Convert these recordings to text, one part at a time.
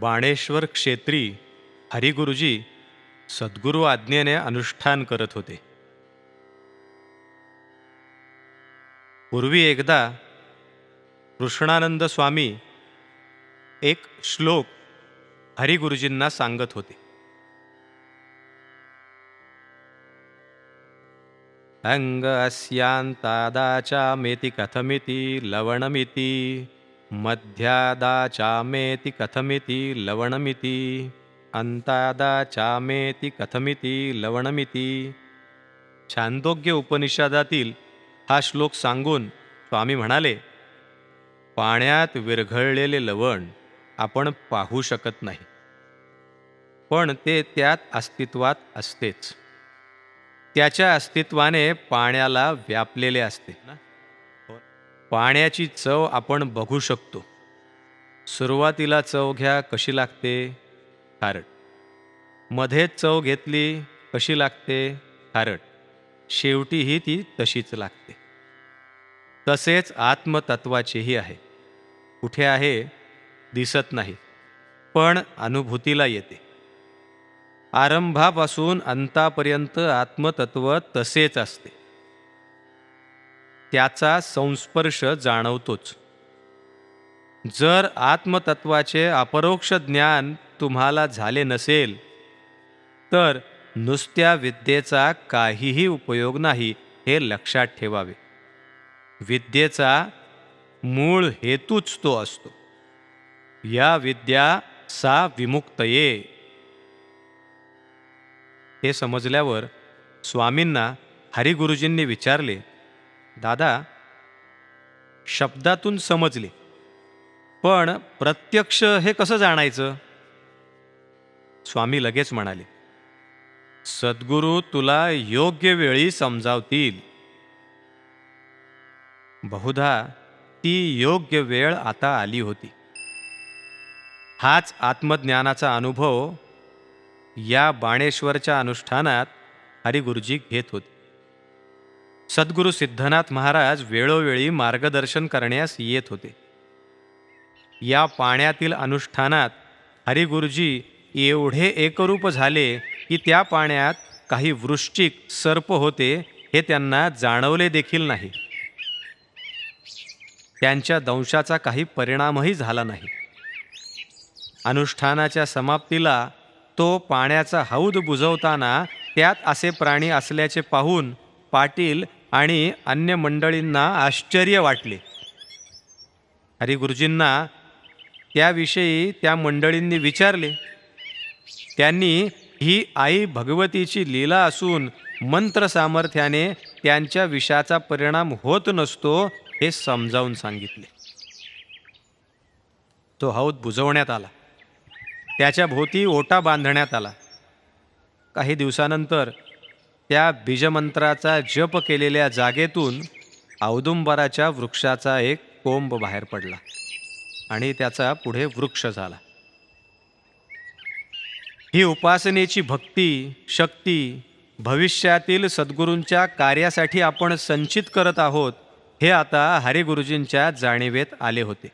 बाणेश्वर क्षेत्री हरिगुरुजी सद्गुरू आज्ञेने अनुष्ठान करत होते. पूर्वी एकदा कृष्णानंद स्वामी एक श्लोक हरिगुरुजींना सांगत होते. अंग अस्यांतादाचा मेती कथमिति लवणमिति मध्यादाचामेति कथमिति लवणमिति अंतादाचामेति कथमिति लवणमिति। छांदोग्य उपनिषदातील हा श्लोक सांगून स्वामी म्हणाले पाण्यात विरघळलेले लवण आपण पाहू शकत नाही पण ते त्यात अस्तित्वात असतेच. त्याच्या अस्तित्वाने पाण्याला व्यापलेले असते. पाण्याची चव आपण बघू शकतो. सुरुवातीला चव घ्या कशी लागते? खारट. मध्येच चव घेतली कशी लागते? खारट. शेवटीही ती तशीच लागते. तसेच आत्मतत्वाचेही आहे. कुठे आहे? दिसत नाही. पण अनुभूतीला येते. आरंभापासून अंतापर्यंत आत्मतत्व तसेच असते. त्याचा संस्पर्श जाणवतोच. जर आत्मतत्वाचे अपरोक्ष ज्ञान तुम्हाला झाले नसेल तर नुसत्या विद्येचा काहीही उपयोग नाही हे लक्षात ठेवावे. विद्येचा मूळ हेतूच तो असतो. या विद्या सा विमुक्तये. हे समजल्यावर स्वामींना हरिगुरुजींनी विचारले दादा शब्दातून समजले. पण प्रत्यक्ष हे कसं जाणायचं? स्वामी लगेच म्हणाले सद्गुरू तुला योग्य वेळी समजावतील. बहुधा ती योग्य वेळ आता आली होती. हाच आत्मज्ञानाचा अनुभव या बाणेश्वरच्या अनुष्ठानात हरिगुरुजी घेत होते. सद्गुरू सिद्धनाथ महाराज वेळोवेळी मार्गदर्शन करण्यास येत होते. या पाण्यातील अनुष्ठानात हरिगुरुजी एवढे एकरूप झाले की त्या पाण्यात काही वृश्चिक सर्प होते हे त्यांना जाणवले देखील नाही. त्यांच्या दंशाचा काही परिणामही झाला नाही. अनुष्ठानाच्या समाप्तीला तो पाण्याचा हौद बुजवताना त्यात असे प्राणी असल्याचे पाहून पाटील आणि अन्य मंडळींना आश्चर्य वाटले. हरिगुरुजींना त्याविषयी त्या मंडळींनी विचारले. त्यांनी ही आई भगवतीची लीला असून मंत्र सामर्थ्याने त्यांच्या विषाचा परिणाम होत नसतो हे समजावून सांगितले. तो हौद बुजवण्यात आला. त्याच्या भोवती ओटा बांधण्यात आला. काही दिवसानंतर त्या बीजमंत्राचा जप केलेल्या जागेतून औदुंबराच्या वृक्षाचा एक कोंब बाहेर पडला आणि त्याचा पुढे वृक्ष झाला. ही उपासनेची भक्ती शक्ती भविष्यातील सद्गुरूंच्या कार्यासाठी आपण संचित करत आहोत हे आता हरिगुरुजींच्या जाणीवेत आले होते.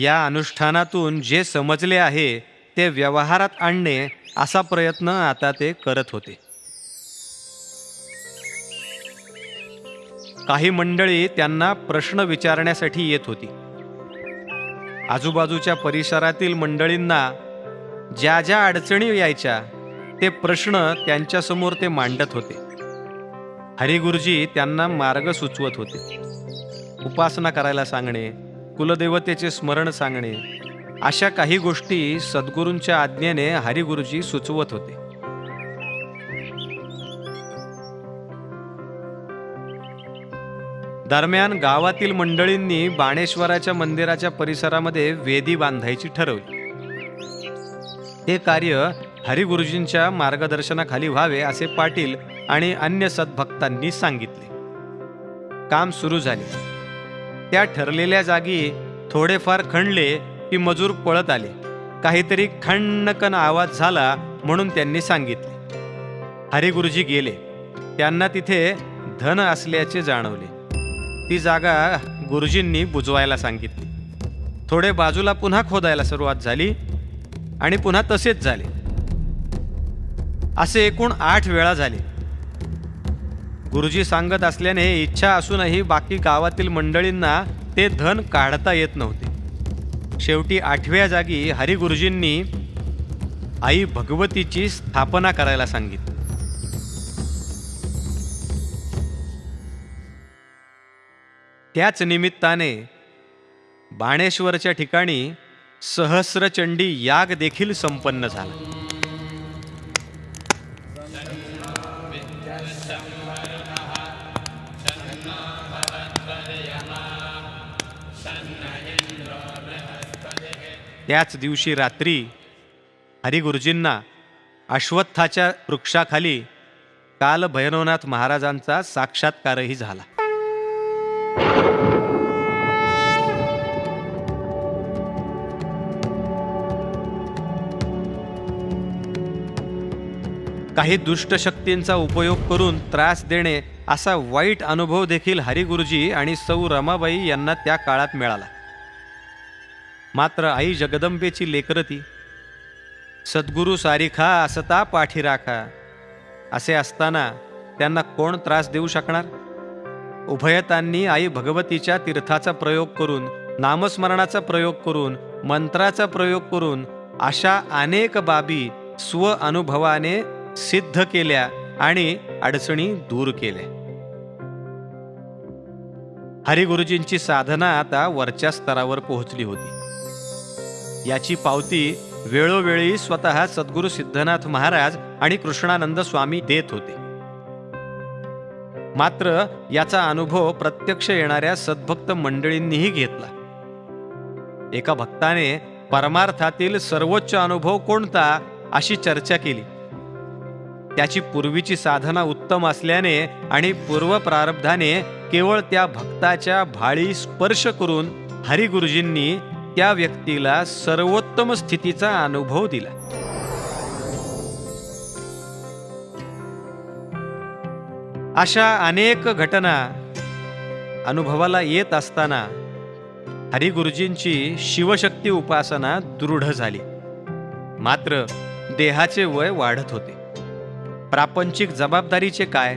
या अनुष्ठानातून जे समजले आहे ते व्यवहारात आणणे असा प्रयत्न आता ते करत होते. काही मंडळी त्यांना प्रश्न विचारण्यासाठी येत होती. आजूबाजूच्या परिसरातील मंडळींना ज्या ज्या अडचणी यायच्या ते प्रश्न त्यांच्यासमोर ते मांडत होते. हरिगुरुजी त्यांना मार्ग सुचवत होते. उपासना करायला सांगणे कुलदेवतेचे स्मरण सांगणे अशा काही गोष्टी सद्गुरूंच्या आज्ञेने हरिगुरुजी सुचवत होते. दरम्यान गावातील मंडळींनी बाणेश्वराच्या मंदिराच्या परिसरामध्ये वेदी बांधायची ठरवली. हे कार्य हरिगुरुजींच्या मार्गदर्शनाखाली व्हावे असे पाटील आणि अन्य सद्भक्तांनी सांगितले. काम सुरू झाले. त्या ठरलेल्या जागी थोडेफार खणले की मजूर पळत आले. काहीतरी खण्णकन आवाज झाला म्हणून त्यांनी सांगितले. हरिगुरुजी गेले. त्यांना तिथे धन असल्याचे जाणवले. ती जागा गुरुजींनी बुजवायला सांगितली. थोडे बाजूला पुन्हा खोदायला सुरुवात झाली आणि पुन्हा तसेच झाले. असे एकूण आठ वेळा झाले. गुरुजी सांगत असल्याने इच्छा असूनही बाकी गावातील मंडळींना ते धन काढता येत नव्हते. शेवटी आठव्या जागी हरिगुरुजींनी आई भगवतीची स्थापना करायला सांगितली. त्याच निमित्ताने बाणेश्वरच्या ठिकाणी सहस्रचंडी याग देखील संपन्न झाला. त्याच दिवशी रात्री हरिगुरुजींना अश्वत्थाच्या वृक्षाखाली काल भैरवनाथ महाराजांचा साक्षात्कारही झाला. काही दुष्ट शक्तींचा उपयोग करून त्रास देणे असा वाईट अनुभव देखील हरिगुरुजी आणि सौ रमाबाई यांना त्या काळात मिळाला. मात्र आई जगदंबेची लेकरती सद्गुरू सारिखा असता पाठी राखा असे असताना त्यांना कोण त्रास देऊ शकणार? उभयतांनी आई भगवतीच्या तीर्थाचा प्रयोग करून नामस्मरणाचा प्रयोग करून मंत्राचा प्रयोग करून अशा अनेक बाबी स्व अनुभवाने सिद्ध केल्या आणि अडचणी दूर केल्या. हरिगुरुजींची साधना आता वरच्या स्तरावर पोहोचली होती. याची पावती वेळोवेळी स्वतः सद्गुरू सिद्धनाथ महाराज आणि कृष्णानंद स्वामी देत होते. मात्र याचा अनुभव प्रत्यक्ष येणाऱ्या सद्भक्त मंडळींनीही घेतला. एका भक्ताने परमार्थातील सर्वोच्च अनुभव कोणता अशी चर्चा केली. त्याची पूर्वीची साधना उत्तम असल्याने आणि पूर्व प्रारब्धाने केवळ त्या भक्ताच्या भाळी स्पर्श करून हरिगुरुजींनी त्या व्यक्तीला सर्वोत्तम स्थितीचा अनुभव दिला. अशा अनेक घटना अनुभवाला येत असताना हरिगुरुजींची शिवशक्ती उपासना दृढ झाली. मात्र देहाचे वय वाढत होते. प्रापंचिक जबाबदारीचे काय?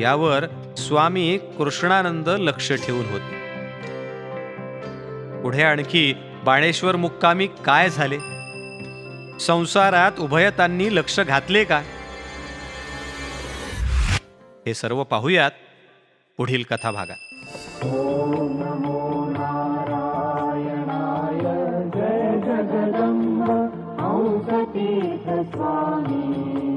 यावर स्वामी कृष्णानंद लक्ष ठेवून होते. पुढे आणखी बाणेश्वर मुक्कामी काय झाले? संसारात उभयतांनी लक्ष घातले का? हे सर्व पाहूयात पुढील कथा भागात जय स्वामी.